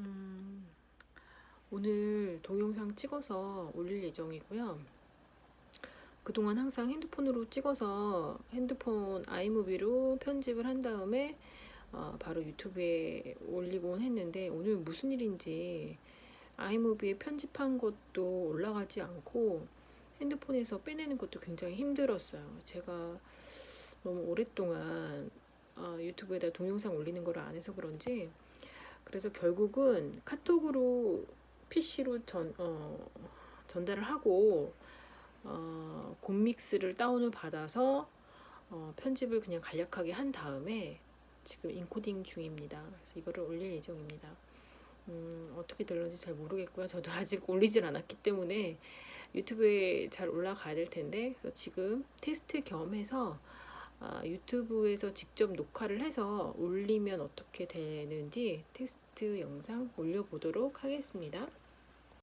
음, 오늘 동영상 찍어서 올릴 예정이고요. 그동안 항상 핸드폰으로 찍어서 핸드폰 아이무비로 편집을 한 다음에 어, 바로 유튜브에 올리곤 했는데 오늘 무슨 일인지 아이무비에 편집한 것도 올라가지 않고 핸드폰에서 빼내는 것도 굉장히 힘들었어요. 제가 너무 오랫동안 어, 유튜브에다 동영상 올리는 걸 안 해서 그런지 그래서 결국은 카톡으로 PC로 전, 어, 전달을 하고 어, 곰믹스를 다운을 받아서 어, 편집을 그냥 간략하게 한 다음에 지금 인코딩 중입니다. 그래서 이거를 올릴 예정입니다. 음, 어떻게 될런지 잘 모르겠고요. 저도 아직 올리질 않았기 때문에 유튜브에 잘 올라가야 될 텐데 지금 테스트 겸해서 아, 유튜브에서 직접 녹화를 해서 올리면 어떻게 되는지 테스트 영상 올려보도록 하겠습니다.